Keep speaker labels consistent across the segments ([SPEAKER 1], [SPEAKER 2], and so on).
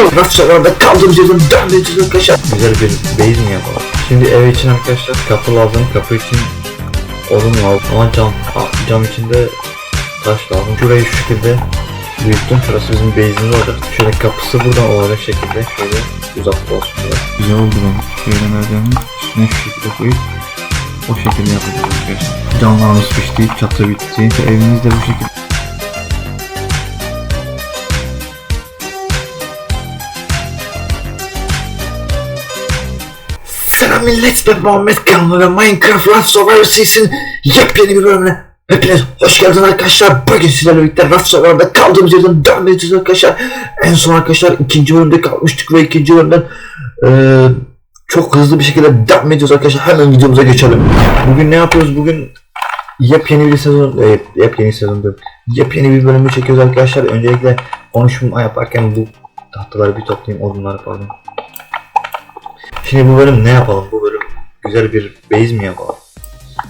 [SPEAKER 1] Kaldığımız yerden devam edeceğiz arkadaşlar. Güzel bir base mi yapalım? Şimdi ev için arkadaşlar kapı lazım. Kapı için odun lazım. Ama cam. Cam içinde taş lazım. Şurayı şu şekilde büyüttüm. Şurası bizim base'imiz olacak. Şöyle kapısı buradan olacak şekilde. Şöyle uzakta olsun. biraz.
[SPEAKER 2] Güzel oldu ben. Şöyle merdivenin üstüne şu şekilde koyup o şekilde yapacağız arkadaşlar. Camlarımız pişti, çatı bitti. Evimiz de bu şekilde.
[SPEAKER 1] Selam millet ben Muhammed Kanlı ve Minecraft Raft Survivor Series'in yepyeni bir bölümüne Hepiniz hoş geldiniz arkadaşlar. Bugün sizlerle birlikte Raft Survivor'da kaldığımız yerden devam edeceğiz arkadaşlar. En son arkadaşlar ikinci bölümde kalmıştık ve ikinci bölümden eee, çok hızlı bir şekilde devam ediyoruz arkadaşlar. Hemen videomuza geçelim. Bugün ne yapıyoruz? Bugün yepyeni bir sezon, e, yepyeni sezon diyorum. Yepyeni bir bölümü çekiyoruz arkadaşlar. Öncelikle konuşma yaparken bu tahtaları bir toplayayım, odunları pardon. Şimdi bu bölüm ne yapalım? Bu bölüm güzel bir base mi yapalım?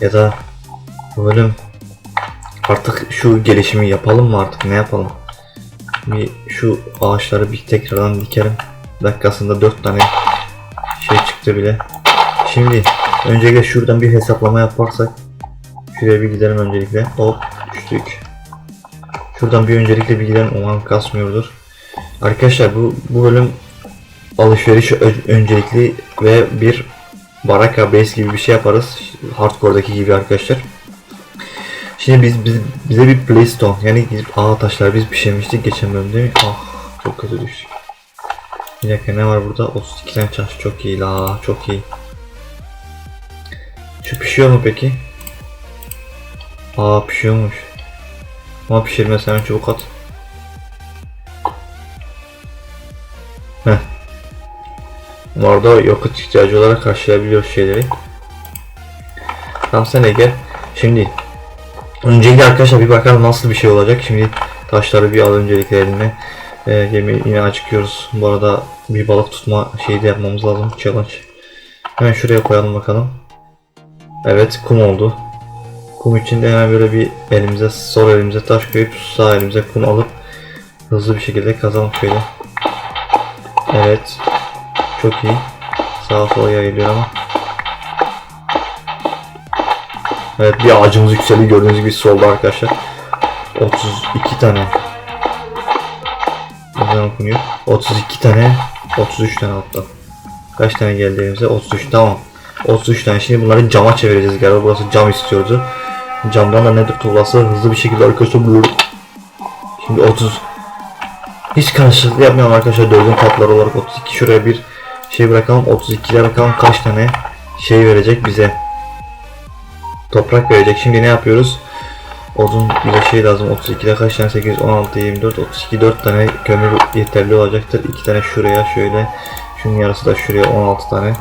[SPEAKER 1] Ya da bu bölüm artık şu gelişimi yapalım mı artık ne yapalım? Bir şu ağaçları bir tekrardan dikelim. Dakikasında 4 tane şey çıktı bile. Şimdi öncelikle şuradan bir hesaplama yaparsak şuraya bir gidelim öncelikle. Hop düştük. Şuradan bir öncelikle bir gidelim umarım kasmıyordur. Arkadaşlar bu bu bölüm alışveriş öncelikli ve bir baraka base gibi bir şey yaparız. Hardcore'daki gibi arkadaşlar. Şimdi biz, biz bize bir playstone yani ağa taşlar biz pişirmiştik geçen bölümde değil mi? Ah çok kötü düştük. Bir dakika ne var burada? 32 tane taş çok iyi la çok iyi. Şu pişiyor mu peki? Aa pişiyormuş. Ama pişirmez hemen çubuk at. Heh. Orada yakıt ihtiyacı olarak karşılayabiliyoruz şeyleri. Tamam sen Ege. Şimdi öncelikle arkadaşlar bir bakalım nasıl bir şey olacak. Şimdi taşları bir al öncelikle eline. Ee, gemi yine açıklıyoruz. Bu arada bir balık tutma şeyi de yapmamız lazım. Challenge. Hemen şuraya koyalım bakalım. Evet kum oldu. Kum içinde hemen böyle bir elimize sol elimize taş koyup sağ elimize kum alıp hızlı bir şekilde kazalım şöyle. Evet. Çok iyi. Sağa sola yayılıyor ama. Evet bir ağacımız yükseliyor gördüğünüz gibi solda arkadaşlar. 32 tane. Neden okunuyor? 32 tane. 33 tane hatta. Kaç tane geldi elimize? 33 tamam. 33 tane. Şimdi bunları cama çevireceğiz galiba. Burası cam istiyordu. Camdan da nedir tuğlası hızlı bir şekilde arkadaşlar böyle. Şimdi 30 hiç karşılıklı yapmayalım arkadaşlar dördün katları olarak 32 şuraya bir şey bırakalım 32'de bakalım kaç tane şey verecek bize? Toprak verecek. Şimdi ne yapıyoruz? Odun bir de şey lazım. 32'de kaç tane? 8 16 24 32 4 tane kömür yeterli olacaktır. 2 tane şuraya şöyle. Şunun yarısı da şuraya 16 tane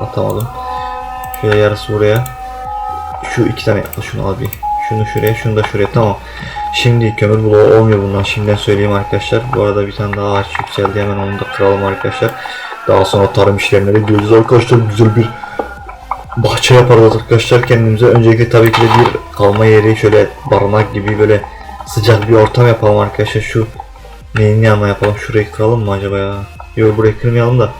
[SPEAKER 1] atamadım. Şöyle yarısı buraya. Şu iki tane şunu al bir. Şunu şuraya şunu da şuraya. Tamam. Şimdi kömür bloğu olmuyor bundan. Şimdiden söyleyeyim arkadaşlar. Bu arada bir tane daha ağaç yükseldi. Hemen onu da kıralım arkadaşlar. Daha sonra tarım işlerine de gireceğiz arkadaşlar. Güzel bir bahçe yaparız arkadaşlar kendimize. Öncelikle tabii ki de bir kalma yeri şöyle barınak gibi böyle sıcak bir ortam yapalım arkadaşlar. Şu neyin yanına yapalım? Şurayı kıralım mı acaba ya? Yok burayı kırmayalım da.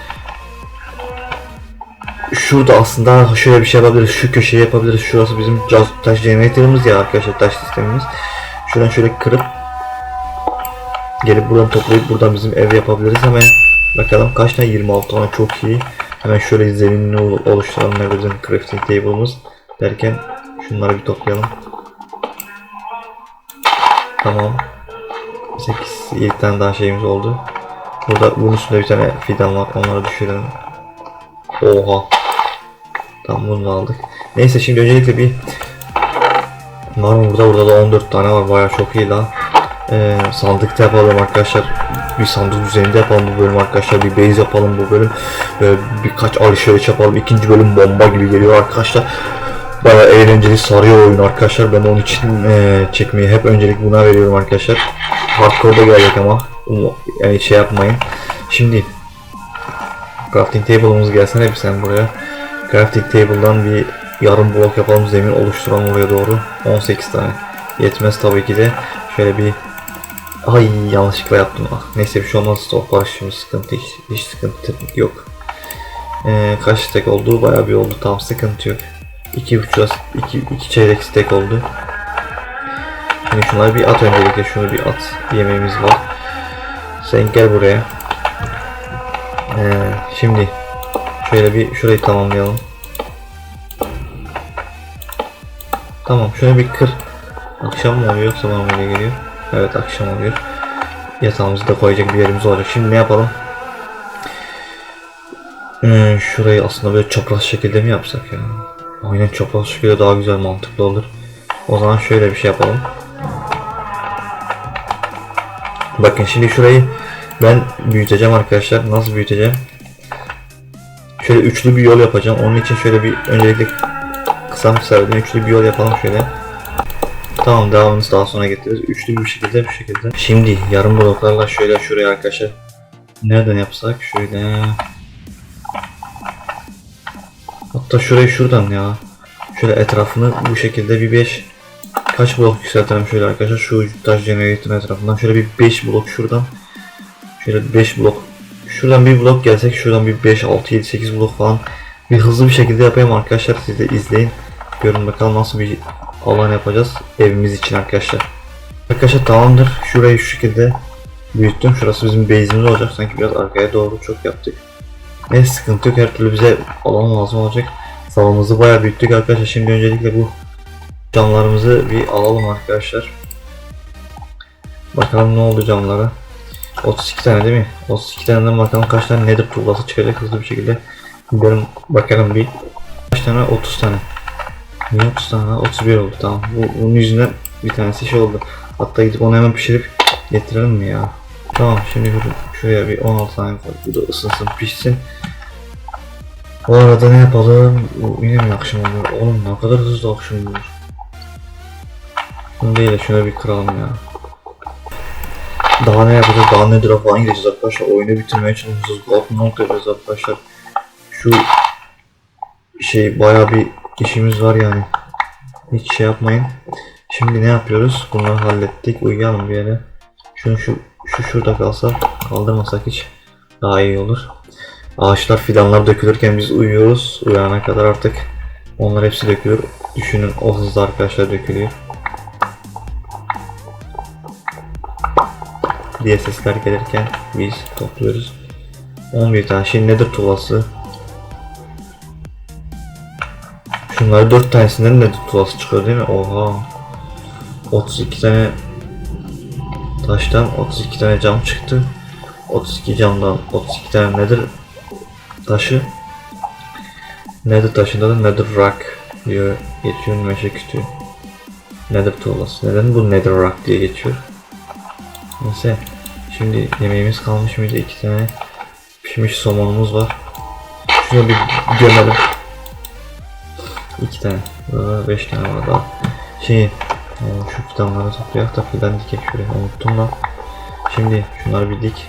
[SPEAKER 1] Şurada aslında şöyle bir şey yapabiliriz. Şu köşeyi yapabiliriz. Şurası bizim taş generatorımız ya arkadaşlar taş sistemimiz. Şuradan şöyle kırıp gelip buradan toplayıp buradan bizim ev yapabiliriz hemen. Bakalım kaç tane 26 tane çok iyi. Hemen şöyle zeminini ol- oluşturalım. Nerede bizim crafting table'ımız derken şunları bir toplayalım. Tamam. 8 7 tane daha şeyimiz oldu. Burada bunun üstünde bir tane fidan var. Onları düşürelim. Oha. Tamam bunu da aldık. Neyse şimdi öncelikle bir Var mı burada? Burada da 14 tane var. Baya çok iyi la. Ee, sandıkta yapalım arkadaşlar. Bir sandık düzeninde yapalım bu bölüm arkadaşlar. Bir base yapalım bu bölüm. Ee, birkaç alışveriş yapalım. İkinci bölüm bomba gibi geliyor arkadaşlar. Baya eğlenceli sarıyor oyun arkadaşlar. Ben onun için e, çekmeyi hep öncelik buna veriyorum arkadaşlar. Hardcore'da gelecek ama. Umu- Yani şey yapmayın. Şimdi crafting table'ımız gelsene bir sen buraya. Crafting table'dan bir yarım blok yapalım zemin oluşturalım oraya doğru 18 tane yetmez tabii ki de şöyle bir Ay yanlışlıkla yaptım. Ah, neyse bir şey olmaz. Toplar şimdi sıkıntı hiç, hiç sıkıntı yok. Ee, kaç stek oldu? Bayağı bir oldu. Tam sıkıntı yok. İki buçuk, iki, iki çeyrek stek oldu. Şimdi şunları bir at öncelikle. Şunu bir at. Yemeğimiz var. Sen gel buraya. Ee, şimdi şöyle bir şurayı tamamlayalım. Tamam şöyle bir kır. Akşam mı oluyor mı öyle geliyor? Evet akşam oluyor. Yatağımızı da koyacak bir yerimiz olacak. Şimdi ne yapalım? Ee, şurayı aslında böyle çapraz şekilde mi yapsak ya? Aynen çapraz şekilde daha güzel mantıklı olur. O zaman şöyle bir şey yapalım. Bakın şimdi şurayı ben büyüteceğim arkadaşlar. Nasıl büyüteceğim? Şöyle üçlü bir yol yapacağım. Onun için şöyle bir öncelikle kısa mesafeden üçlü bir yol yapalım şöyle. Tamam devamını daha sonra getiririz. Üçlü bir şekilde bir şekilde. Şimdi yarım bloklarla şöyle şuraya arkadaşlar. Nereden yapsak? Şöyle. Hatta şurayı şuradan ya. Şöyle etrafını bu şekilde bir 5 kaç blok yükseltelim şöyle arkadaşlar şu taş jeneratörün etrafından şöyle bir 5 blok şuradan şöyle 5 blok şuradan bir blok gelsek şuradan bir 5 6 7 8 blok falan bir hızlı bir şekilde yapayım arkadaşlar siz de izleyin görün bakalım nasıl bir alan yapacağız evimiz için arkadaşlar arkadaşlar tamamdır şurayı şu şekilde büyüttüm şurası bizim base'imiz olacak sanki biraz arkaya doğru çok yaptık ne sıkıntı yok her türlü bize alan lazım olacak salonumuzu bayağı büyüttük arkadaşlar şimdi öncelikle bu camlarımızı bir alalım arkadaşlar. Bakalım ne oldu camlara. 32 tane değil mi? 32 taneden bakalım kaç tane nedir tuğlası çıkacak hızlı bir şekilde. Gidelim bakalım bir. Kaç tane? 30 tane. Niye 30 tane? 31 oldu tamam. Bu, bunun yüzünden bir tanesi şey oldu. Hatta gidip onu hemen pişirip getirelim mi ya? Tamam şimdi şur- şuraya bir 16 tane koy. Bu da ısınsın pişsin. Bu arada ne yapalım? Bu yine mi akşam oluyor? Oğlum ne kadar hızlı akşam oluyor. Şunu değil de şuna bir kıralım ya. Daha ne yapacağız? Daha nedir falan gideceğiz arkadaşlar. Oyunu bitirmeye çalışacağız. Golden Knock yapacağız arkadaşlar. Şu şey baya bir işimiz var yani. Hiç şey yapmayın. Şimdi ne yapıyoruz? Bunları hallettik. Uyuyalım bir yere. Şunu şu, şu şurada kalsa kaldırmasak hiç daha iyi olur. Ağaçlar fidanlar dökülürken biz uyuyoruz. Uyanana kadar artık onlar hepsi dökülür. Düşünün o hızla arkadaşlar dökülüyor. diye sesler gelirken biz topluyoruz. 11 tane şey nedir tuğlası? Şunlar 4 tanesinden nedir tuğlası çıkıyor değil mi? Oha. 32 tane taştan 32 tane cam çıktı. 32 camdan 32 tane nedir taşı. Nedir taşında da nedir rock diyor geçiyor meşe kütüğü. Nedir tuğlası. Neden bu nedir rock diye geçiyor? Neyse. Şimdi yemeğimiz kalmış mıydı? İki tane pişmiş somonumuz var. Şunu bir gömelim. İki tane. Burada beş tane var daha. Şey, şu fidanları toplayak da fidan dikek şuraya. Unuttum da. Şimdi şunları bir dik.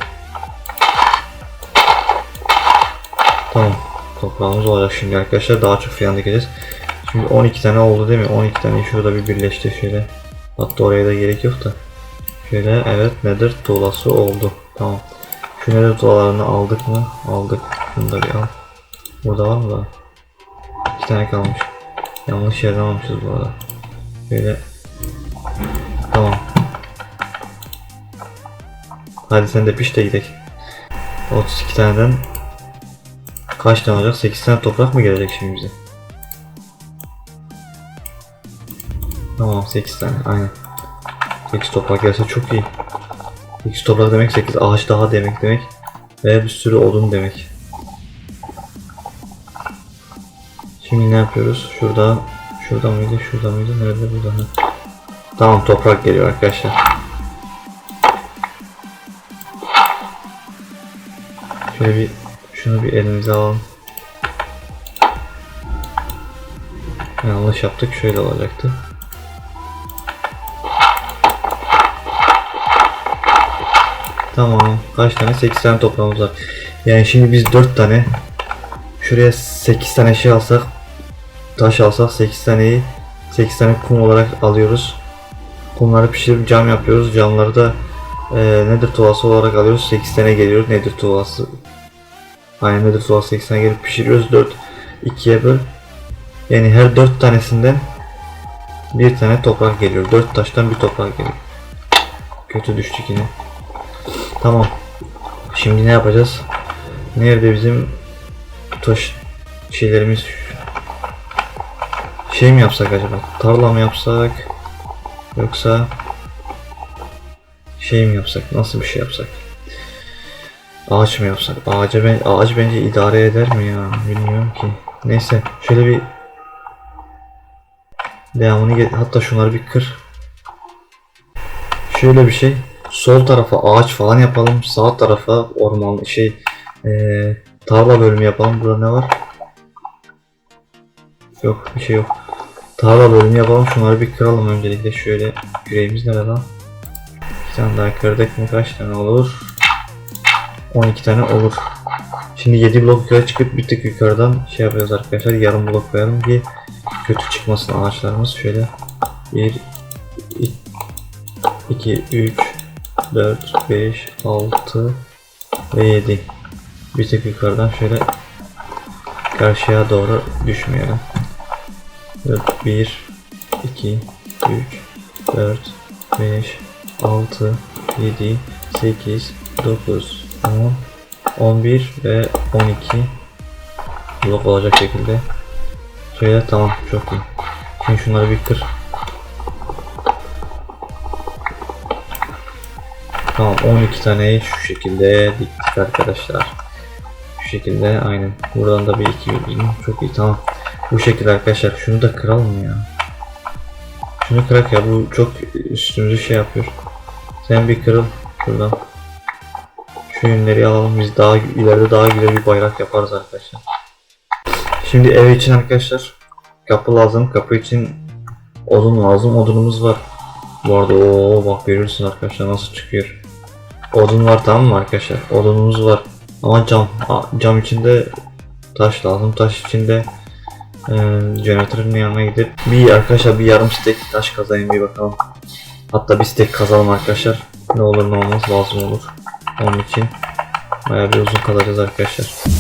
[SPEAKER 1] Tamam. Toprağımız olacak şimdi arkadaşlar. Daha çok fidan dikeceğiz. Şimdi 12 tane oldu değil mi? 12 tane şurada bir birleşti şöyle. Hatta oraya da gerek yok da. Şöyle evet nedir tuğlası oldu. Tamam. Şu nedir tuğlalarını aldık mı? Aldık. Şunu da bir al. Burada var mı daha? İki tane kalmış. Yanlış yerden almışız bu arada. Böyle. Tamam. Hadi sen de piş de gidelim. 32 taneden kaç tane olacak? 8 tane toprak mı gelecek şimdi bize? Tamam 8 tane aynen. 8 toprak gelse çok iyi. 8 toprak demek 8 ağaç daha demek demek. Ve bir sürü odun demek. Şimdi ne yapıyoruz? Şurada, şurada mıydı? Şurada mıydı? Nerede? Burada. Ha. Tamam toprak geliyor arkadaşlar. Şöyle bir şunu bir elimize alalım. Yanlış yaptık. Şöyle olacaktı. Tamam. Kaç tane? 8 tane toprağımız var. Yani şimdi biz 4 tane şuraya 8 tane şey alsak taş alsak 8 taneyi 8 tane kum olarak alıyoruz. Kumları pişirip cam yapıyoruz. Camları da
[SPEAKER 2] e, Nether tuvası olarak alıyoruz. 8 tane geliyor Nether tuvası. Aynen Nether tuvası 8 tane gelip pişiriyoruz. 4 2'ye böl. Yani her 4 tanesinden bir tane toprak geliyor. 4 taştan bir toprak geliyor. Kötü düştük yine. Tamam. Şimdi ne yapacağız? Nerede bizim taş şeylerimiz şey mi yapsak acaba? Tarla mı yapsak? Yoksa şey mi yapsak? Nasıl bir şey yapsak? Ağaç mı yapsak? Ağaca ben ağaç bence idare eder mi ya? Bilmiyorum ki. Neyse şöyle bir devamını get hatta şunları bir kır. Şöyle bir şey. Sol tarafa ağaç falan yapalım. Sağ tarafa orman şey eee tarla bölümü yapalım. Burada ne var? Yok bir şey yok. Tarla bölümü yapalım. Şunları bir kıralım öncelikle. Şöyle yüreğimiz nerede lan? Bir tane daha kırdık mı kaç tane olur? 12 tane olur. Şimdi 7 blok yukarı çıkıp bir tık yukarıdan şey yapıyoruz arkadaşlar. Yarım blok koyalım ki kötü çıkmasın ağaçlarımız. Şöyle 1 2 3 4 5 6 ve 7 bir tık yukarıdan şöyle karşıya doğru düşmeyelim. 4 1 2 3 4 5 6 7 8 9 10 11 ve 12 blok olacak şekilde. Şöyle tamam çok iyi. Şimdi şunları bir kır. Tamam 12 taneyi şu şekilde diktik arkadaşlar. Şu şekilde aynen. Buradan da bir iki bin çok iyi tamam bu şekilde arkadaşlar şunu da kıralım ya şunu kırak ya bu çok üstümüzü şey yapıyor sen bir kırıl şuradan şu yünleri alalım biz daha ileride daha güzel bir bayrak yaparız arkadaşlar. Şimdi ev için arkadaşlar kapı lazım. Kapı için odun lazım. Odunumuz var. Bu arada o bak görürsün arkadaşlar nasıl çıkıyor. Odun var tamam mı arkadaşlar? Odunumuz var. Ama cam. Cam içinde taş lazım. Taş içinde e, jeneratörün yanına gidip bir arkadaşlar bir yarım stek taş kazayım bir bakalım. Hatta bir stek kazalım arkadaşlar. Ne olur ne olmaz lazım olur. Onun için bayağı bir uzun kalacağız arkadaşlar.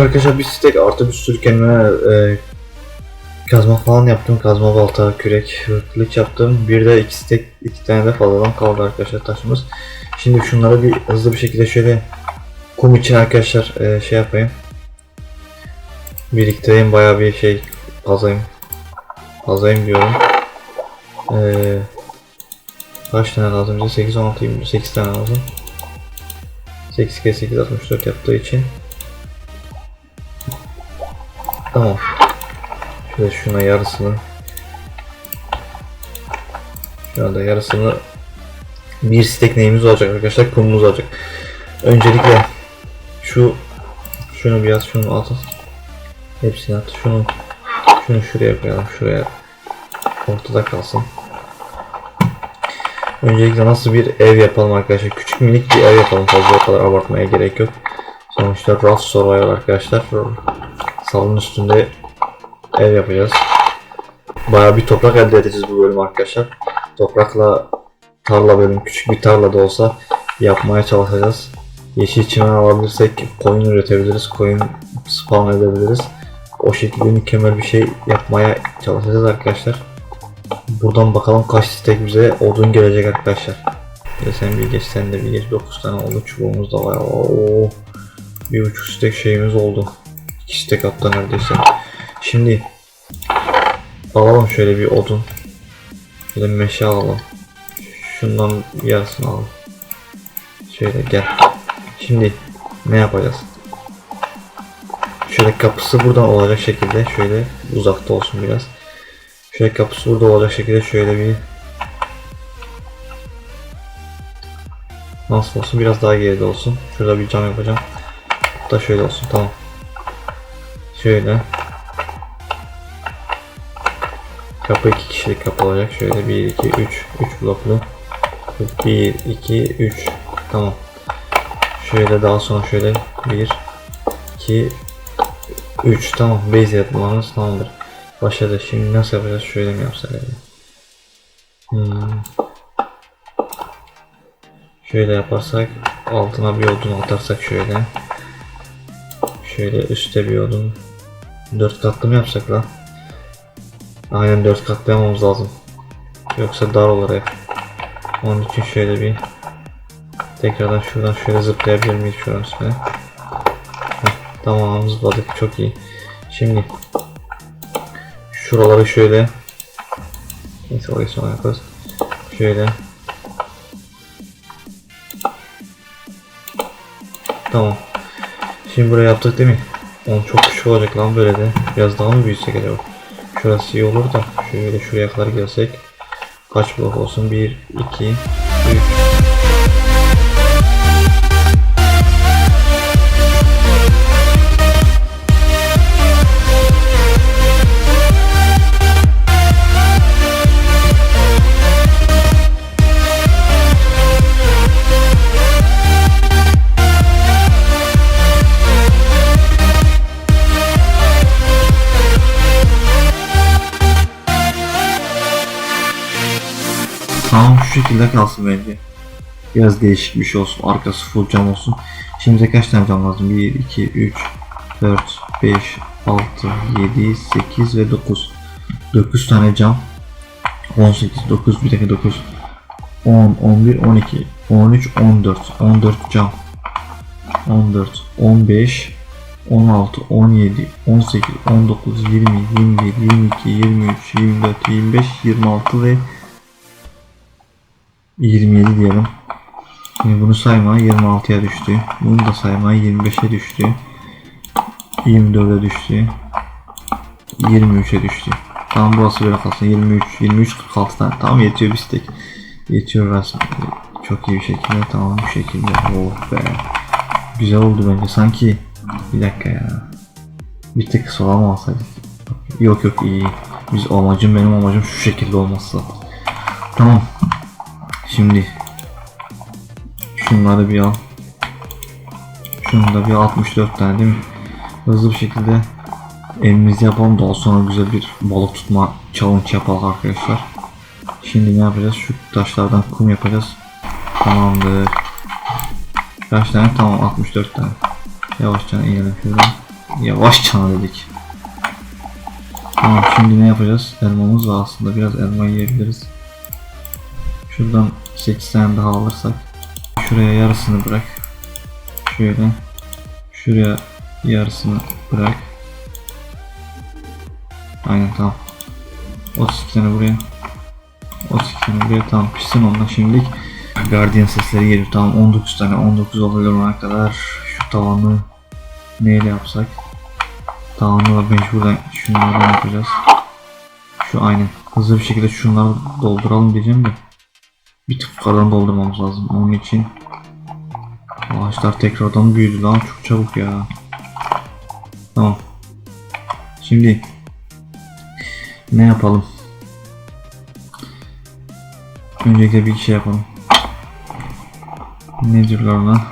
[SPEAKER 2] Arkadaşlar bir stek artı bir sürü kendime e, kazma falan yaptım. Kazma balta, kürek, kılıç yaptım. Bir de iki stek, iki tane de fazladan kaldı arkadaşlar taşımız. Şimdi şunları bir hızlı bir şekilde şöyle kum için arkadaşlar e, şey yapayım. Biriktireyim bayağı bir şey kazayım. Kazayım diyorum. E, kaç tane lazım bize? 8, 16, 28 tane lazım. 8 kere 8 64 yaptığı için Tamam. Şöyle şuna yarısını şu anda yarısını bir stek neyimiz olacak arkadaşlar kumumuz olacak. Öncelikle şu şunu biraz şunu at. Hepsini at. Şunu şunu şuraya koyalım. Şuraya ortada kalsın. Öncelikle nasıl bir ev yapalım arkadaşlar. Küçük minik bir ev yapalım. Fazla o kadar abartmaya gerek yok. Sonuçta Rough Survival arkadaşlar. Salın üstünde ev yapacağız. Bayağı bir toprak elde edeceğiz bu bölüm arkadaşlar. Toprakla tarla bölüm küçük bir tarla da olsa yapmaya çalışacağız. Yeşil çimen alabilirsek koyun üretebiliriz. Koyun spawn edebiliriz. O şekilde mükemmel bir şey yapmaya çalışacağız arkadaşlar. Buradan bakalım kaç stek bize odun gelecek arkadaşlar. Ya sen bir geç sen de bir geç 9 tane oldu çubuğumuz da var. Oo, bir buçuk stek şeyimiz oldu. İki stek hatta neredeyse. Şimdi alalım şöyle bir odun. Bir de meşe alalım. Şundan yarısını alalım. Şöyle gel. Şimdi ne yapacağız? Şöyle kapısı buradan olacak şekilde şöyle uzakta olsun biraz. Şöyle kapısı burada olacak şekilde şöyle bir Nasıl olsun biraz daha geride olsun. Şurada bir cam yapacağım. Da şöyle olsun tamam. Şöyle. Kapı iki kişilik kapı olacak. Şöyle 1, 2, 3. 3 bloklu. 1, 2, 3. Tamam. Şöyle daha sonra şöyle 1, 2, 3. Tamam. Base yapmamız tamamdır. Başladı. Şimdi nasıl yapacağız? Şöyle mi yapsak yani? Hmm. Şöyle yaparsak altına bir odun atarsak şöyle. Şöyle üstte bir odun. 4 katlı mı yapsak lan? Aynen 4 katlı yapmamız lazım. Yoksa dar olur ev. Onun için şöyle bir tekrardan şuradan şöyle zıplayabilir miyiz şuranın üstüne? Heh, tamam zıpladık çok iyi. Şimdi şuraları şöyle Neyse orayı sonra yaparız. Şöyle Tamam. Şimdi buraya yaptık değil mi? Onun çok küçük olacak lan böyle de. Biraz daha mı büyütsek acaba? Şurası iyi olur da şöyle şuraya kadar gelsek kaç blok olsun? 1, 2, şu şekilde kalsın bence. Biraz değişik bir şey olsun. Arkası full cam olsun. Şimdi kaç tane cam lazım? 1, 2, 3, 4, 5, 6, 7, 8 ve 9. 9 tane cam. 18, 9, bir dakika 9. 10, 11, 12, 13, 14. 14 cam. 14, 15, 16, 17, 18, 19, 20, 21, 22, 23, 24, 25, 26 ve 27 diyelim. Şimdi bunu sayma 26'ya düştü. Bunu da sayma 25'e düştü. 24'e düştü. 23'e düştü. Tamam burası böyle kalsın. 23, 23, 46 tane. Tamam yetiyor bir stek. Yetiyor aslında. Çok iyi bir şekilde. Tamam bu şekilde. Oh be. Güzel oldu bence. Sanki bir dakika ya. Bir tek sola mı alsaydık? Yok yok iyi. Biz amacım benim amacım şu şekilde olması. Tamam. Şimdi şunları bir al. Şunu da bir 64 tane değil mi? Hızlı bir şekilde elimizi yapalım daha sonra güzel bir balık tutma challenge yapalım arkadaşlar. Şimdi ne yapacağız? Şu taşlardan kum yapacağız. Tamamdır. Kaç tane? Tamam 64 tane. Yavaşça inelim şuradan. Yavaşça dedik. Tamam şimdi ne yapacağız? Elmamız var aslında biraz elma yiyebiliriz. Şuradan 8 tane daha alırsak şuraya yarısını bırak. Şöyle şuraya yarısını bırak. Aynen tamam. 32 tane buraya. 32 tane buraya tamam pişsin ondan şimdilik. Guardian sesleri geliyor tamam 19 tane 19 olana kadar şu tavanı neyle yapsak? Tavanı da mecburen şunlardan yapacağız. Şu aynen hızlı bir şekilde şunları dolduralım diyeceğim de bir tık yukarıdan doldurmamız lazım. Onun için ağaçlar tekrardan büyüdü lan çok çabuk ya. Tamam. Şimdi ne yapalım? Öncelikle bir şey yapalım. Ne diyorlar?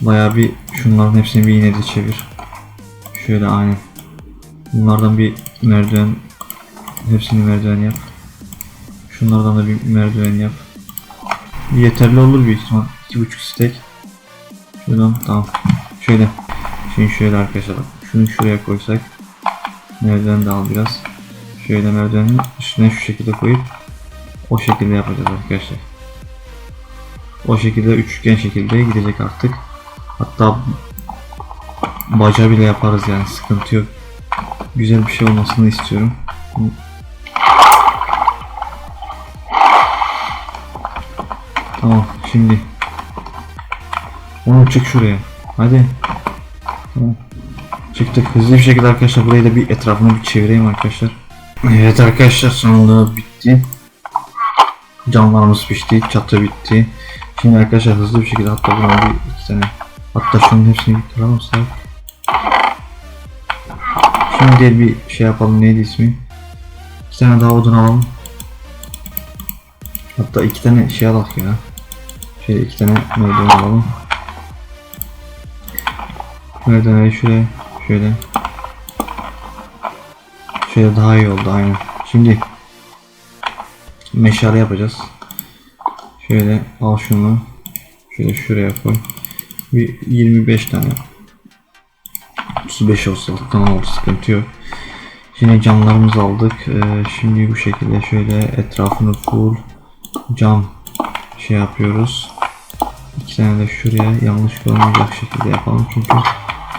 [SPEAKER 2] Bayağı bir şunların hepsini bir iğnede çevir. Şöyle aynen. Bunlardan bir merdiven hepsini merdiven yap. Şunlardan da bir merdiven yap. Yeterli olur büyük ihtimal. 2.5 stek. Şuradan tamam. Şöyle. Şimdi şöyle arkadaşlar. Şunu şuraya koysak. Merdiven de al biraz. Şöyle merdivenin üstüne şu şekilde koyup o şekilde yapacağız arkadaşlar. O şekilde üçgen şekilde gidecek artık. Hatta baca bile yaparız yani sıkıntı yok. Güzel bir şey olmasını istiyorum. Tamam şimdi onu çık şuraya. Hadi. Tamam. Çıktık hızlı bir şekilde arkadaşlar burayı da bir etrafını bir çevireyim arkadaşlar. Evet arkadaşlar sonunda bitti. Camlarımız pişti, çatı bitti. Şimdi arkadaşlar hızlı bir şekilde hatta buna bir iki tane hatta şunun hepsini bir kırarsak Şimdi bir şey yapalım neydi ismi? İki tane daha odun alalım. Hatta iki tane şey alalım ya. Şöyle iki tane merdiven alalım. Merdivenleri şuraya, şöyle. Şöyle daha iyi oldu aynen. Şimdi meşale yapacağız. Şöyle al şunu. Şöyle şuraya koy. Bir 25 tane. 35 olsa tamam oldu sıkıntı yok. Şimdi camlarımızı aldık. Ee, şimdi bu şekilde şöyle etrafını full cam şey yapıyoruz. İki de şuraya yanlış olmayacak şekilde yapalım çünkü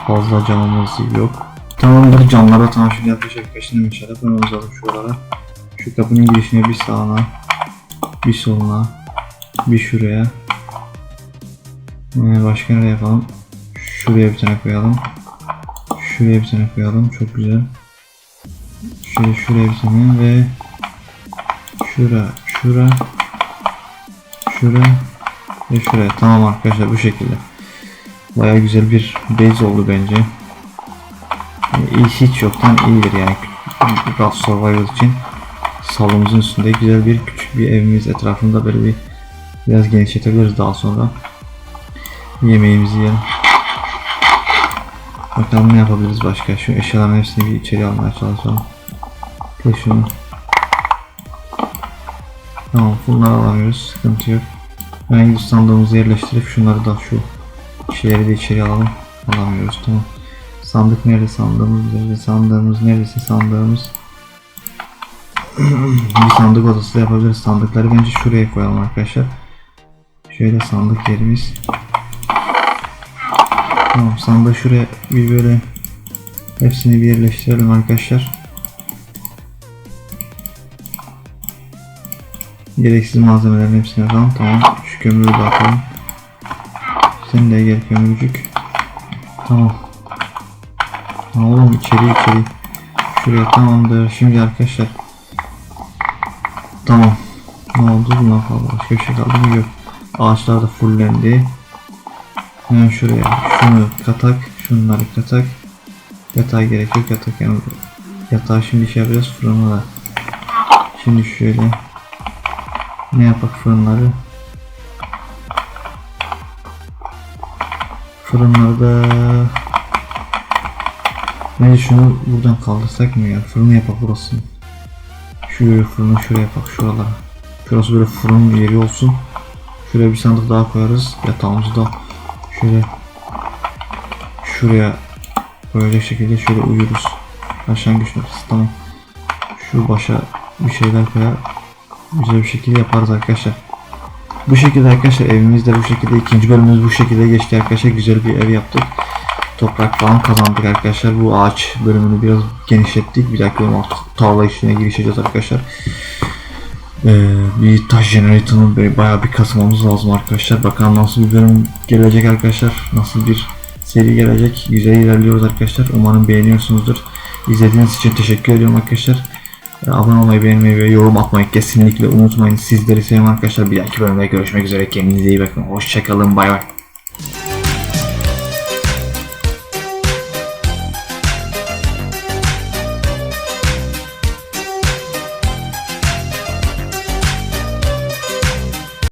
[SPEAKER 2] fazla camımız yok. Tamamdır camlara tamam şimdi yaklaşık peşinde meşale koymamız lazım şuralara. Şu kapının girişine bir sağına, bir soluna, bir şuraya. Ee, başka nereye yapalım? Şuraya bir tane koyalım. Şuraya bir tane koyalım. Çok güzel. Şöyle şuraya bir tane ve şura, şura, şura ve şuraya. Tamam arkadaşlar bu şekilde. Baya güzel bir base oldu bence. Yani hiç yoktan iyidir yani. Raft Survival için salonumuzun üstünde güzel bir küçük bir evimiz etrafında böyle bir biraz genişletebiliriz daha sonra. Yemeğimizi yiyelim. Bakalım ne yapabiliriz başka. Şu eşyaların hepsini bir içeri almaya çalışalım. Koy şunu. Tamam bunları alamıyoruz. Sıkıntı yok. Gidip sandığımızı yerleştirip şunları da şu şeyleri de içeri alalım. Alamıyoruz tamam. Sandık nerede sandığımız nerede sandığımız neresi sandığımız. bir sandık odası da yapabiliriz. Sandıkları bence şuraya koyalım arkadaşlar. Şöyle sandık yerimiz. Tamam sandığı şuraya bir böyle hepsini bir yerleştirelim arkadaşlar. Gereksiz malzemelerin hepsini atalım. Tamam. Şu kömürü de atalım. Sen de gel kömürcük. Tamam. Oğlum içeri içeri. Şuraya tamamdır. Şimdi arkadaşlar. Tamam. Ne oldu? Bundan fazla başka bir şey kaldı mı? Yok. Ağaçlar da fullendi. Hemen şuraya şunu katak, şunları katak. Yatağa gerek yok yatak yani yatağı şimdi şey yapacağız fırına da. Şimdi şöyle ne yapak fırınları? Fırınlarda Bence şunu buradan kaldırsak mı ya? Fırını yapak burası. Şu fırını şuraya yapak şuralara. Şurası böyle fırın yeri olsun. Şuraya bir sandık daha koyarız. Yatağımızı da şöyle şuraya böyle şekilde şöyle uyuruz. Başlangıç noktası tamam. Şu başa bir şeyler koyar. Güzel bir şekilde yaparız arkadaşlar. Bu şekilde arkadaşlar evimizde bu şekilde ikinci bölümümüz bu şekilde geçti arkadaşlar. Güzel bir ev yaptık. Toprak falan kazandık arkadaşlar. Bu ağaç bölümünü biraz genişlettik. Bir dahaki bölüm artık tarla işine girişeceğiz arkadaşlar. Ee, bir taş jeneratörünü bayağı bir kasmamız lazım arkadaşlar. Bakalım nasıl bir bölüm gelecek arkadaşlar. Nasıl bir seri gelecek. Güzel ilerliyoruz arkadaşlar. Umarım beğeniyorsunuzdur. İzlediğiniz için teşekkür ediyorum arkadaşlar. Abone olmayı, beğenmeyi ve yorum atmayı kesinlikle unutmayın. Sizleri seviyorum arkadaşlar. Bir dahaki bölümde görüşmek üzere. Kendinize iyi bakın. Hoşçakalın. Bay bay.